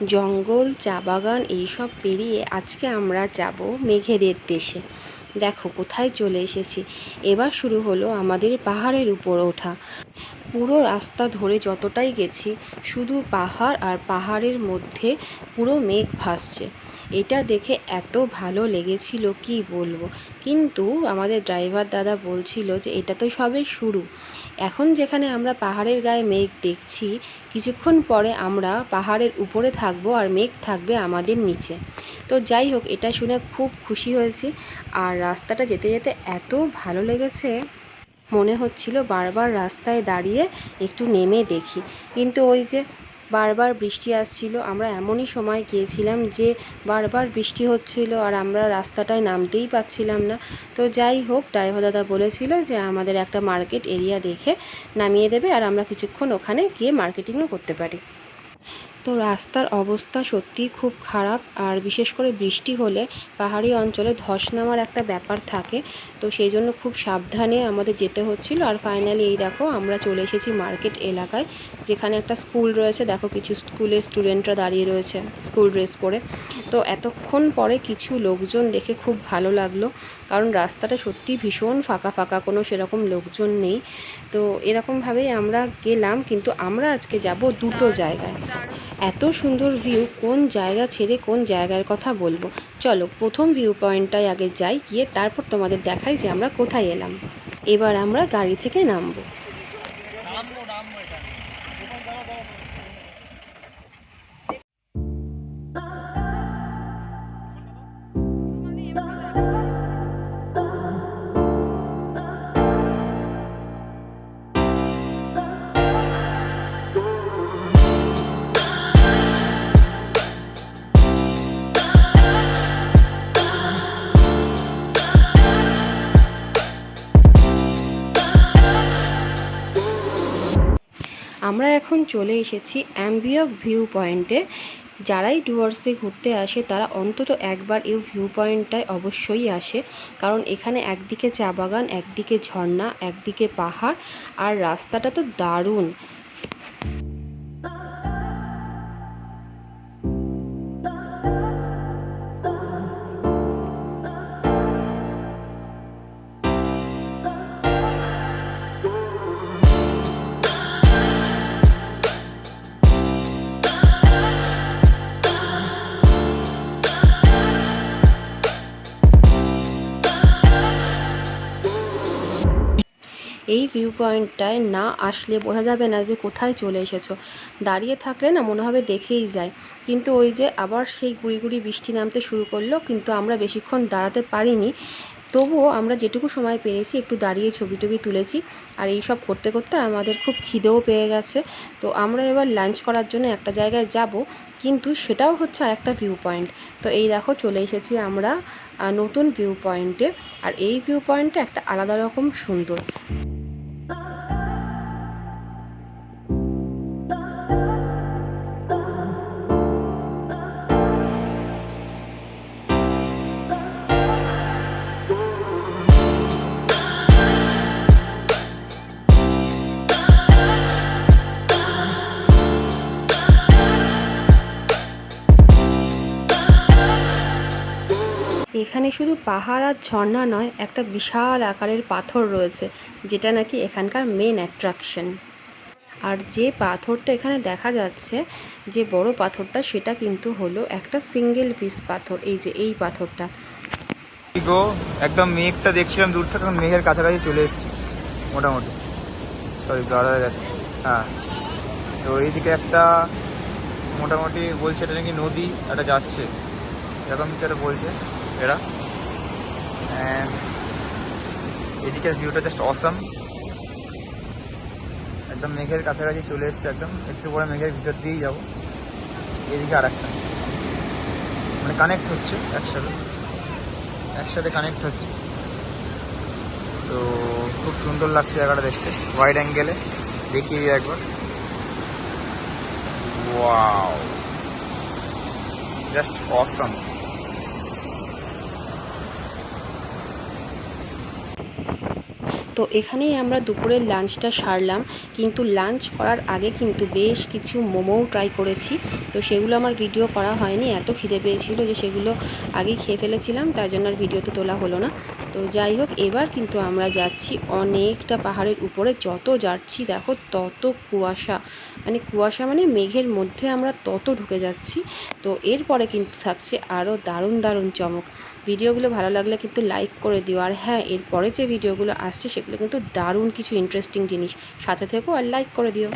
জঙ্গল, চা বাগান এইসব পেরিয়ে আজকে আমরা যাব মেঘেদের দেশে। দেখো, কোথায় চলে এসেছি। এবার শুরু হলো আমাদের পাহাড়ের উপর ওঠা। পুরো রাস্তা ধরে যতটাই গেছি, শুধু পাহাড় আর পাহাড়ের মধ্যে পুরো মেঘ ভাসছে। এটা দেখে এত ভালো লেগেছিল, কি বলব? কিন্তু আমাদের ড্রাইভার দাদা বলছিল যে, এটা তো সবে শুরু। এখন যেখানে আমরা পাহাড়ের গায়ে মেঘ দেখছি, কিছুক্ষণ পরে আমরা পাহাড়ের উপরে থাকব আর মেঘ থাকবে আমাদের নিচে। তো যাই হোক, এটা শুনে খুব খুশি হয়েছি। আর রাস্তাটা যেতে যেতে এত ভালো লেগেছে। মনে হচ্ছিল বারবার রাস্তায় দাঁড়িয়ে একটু নেমে দেখি। কিন্তু ওই যে বারবার বৃষ্টি আসছিল, আমরা এমনই সময় গিয়েছিলাম যে বারবার বৃষ্টি হচ্ছিল আর আমরা রাস্তাটায় নামতেই পাচ্ছিলাম না। তো যাই হোক, ড্রাইভার দাদা বলেছিল যে আমাদের একটা মার্কেট এরিয়া দেখে নামিয়ে দেবে আর আমরা কিছুক্ষণ ওখানে গিয়ে মার্কেটিংও করতে পারি। তো রাস্তার অবস্থা সত্যিই খুব খারাপ। আর বিশেষ করে বৃষ্টি হলে পাহাড়ি অঞ্চলে ধস নামার একটা ব্যাপার থাকে। তো সেই জন্য খুব সাবধানে আমাদের যেতে হচ্ছিল। আর ফাইনালি এই দেখো, আমরা চলে এসেছি মার্কেট এলাকায়, যেখানে একটা স্কুল রয়েছে। দেখো, কিছু স্কুলের স্টুডেন্টরা দাঁড়িয়ে রয়েছে স্কুল ড্রেস পরে। তো এতক্ষণ পরে কিছু লোকজন দেখে খুব ভালো লাগল। কারণ রাস্তাটা সত্যি ভীষণ ফাঁকা ফাঁকা, কোনো সেরকম লোকজন নেই। তো এরকমভাবেই আমরা গেলাম, কিন্তু আমরা আজকে যাব দুটো জায়গায়। এত সুন্দর ভিউ কোন জায়গা ছেড়ে কোন জায়গার কথা বলব? চলো, প্রথম ভিউ পয়েন্টটায় আগে যাই, গিয়ে তারপর তোমাদের দেখাই যে আমরা কোথায় এলাম। এবার আমরা গাড়ি থেকে নামবো। আমরা এখন চলে এসেছি অ্যাম্বিয়ক ভিউ পয়েন্টে যারাই ডুয়ার্সে ঘুরতে আসে, তারা অন্তত একবার এই ভিউ পয়েন্টটায় অবশ্যই আসে। কারণ এখানে একদিকে চা বাগান, একদিকে ঝর্ণা, একদিকে পাহাড়, আর রাস্তাটা তো দারুণ। এই ভিউ পয়েন্টটায় না আসলে বোঝা যাবে না যে কোথায় চলে এসেছ। দাঁড়িয়ে থাকলে না মনে হবে দেখেই যায়। কিন্তু ওই যে আবার সেই গুড়ি গুড়ি বৃষ্টি নামতে শুরু করল, কিন্তু আমরা বেশিক্ষণ দাঁড়াতে পারিনি। তবুও আমরা যেটুকু সময় পেরেছি একটু দাঁড়িয়ে ছবি টবি তুলেছি। আর এই সব করতে করতে আমাদের খুব খিদেও পেয়ে গেছে। তো আমরা এবার লাঞ্চ করার জন্য একটা জায়গায় যাব, কিন্তু সেটাও হচ্ছে আর একটা ভিউ পয়েন্ট তো এই দেখো চলে এসেছি আমরা নতুন ভিউ পয়েন্টে আর এই ভিউ পয়েন্টটা একটা আলাদা রকম সুন্দর। এখানে শুধু পাহাড় আর ঝর্ণা নয়, একটা বিশাল আকারের পাথর রয়েছে, যেটা নাকি এখানকার মেন অ্যাট্রাকশন আর যে পাথরটা এখানে দেখা যাচ্ছে, যে বড় পাথরটা, সেটা কিন্তু হলো একটা সিঙ্গেল পিস পাথর, এই যে এই পাথরটা। গো একদম মেঘটা দেখছিলাম দূর থেকে মেঘের কাছাকাছি চলে এসেছি, মোটামুটি। সরি ব্লার হয়ে গেছে। হ্যাঁ তো এইদিকে একটা মোটামুটি বলছে এটা নাকি নদী একটা যাচ্ছে। এরকম কিছু একটা বলছে। এরা। এদিকের ভিউটা জাস্ট অসাম একদম মেঘের কাছাকাছি চলে এসছে একদম। একটু পরে মেঘের ভিতর দিয়েই যাব। এদিকে আর একটা মানে কানেক্ট হচ্ছে একসাথে। একসাথে কানেক্ট হচ্ছে। তো খুব সুন্দর লাগছে জায়গাটা দেখতে। ওয়াইড অ্যাঙ্গেলে দেখিয়ে দিই একবার। ওয়াও জাস্ট অসম তো এখানেই আমরা দুপুরের লাঞ্চটা সারলাম। কিন্তু লাঞ্চ করার আগে কিন্তু বেশ কিছু মোমোও ট্রাই করেছি। তো সেগুলো আমার ভিডিও করা হয়নি। এত খিদে পেয়েছিল যে সেগুলো আগেই খেয়ে ফেলেছিলাম। তার জন্য আর ভিডিওতে তোলা হলো না। তো যাই হোক, এবার কিন্তু আমরা যাচ্ছি অনেকটা পাহাড়ের উপরে। যত যাচ্ছি, দেখো, তত কুয়াশা। মানে কুয়াশা মানে মেঘের মধ্যে আমরা তত ঢুকে যাচ্ছি। তো এরপরে কিন্তু থাকছে আরও দারুণ দারুণ চমক। ভিডিওগুলো ভালো লাগলে কিন্তু লাইক করে দিও। আর হ্যাঁ এরপরে যে ভিডিওগুলো আসছে, সেগুলো কিন্তু দারুণ কিছু ইন্টারেস্টিং জিনিস সাথে থেকো আর লাইক করে দিও।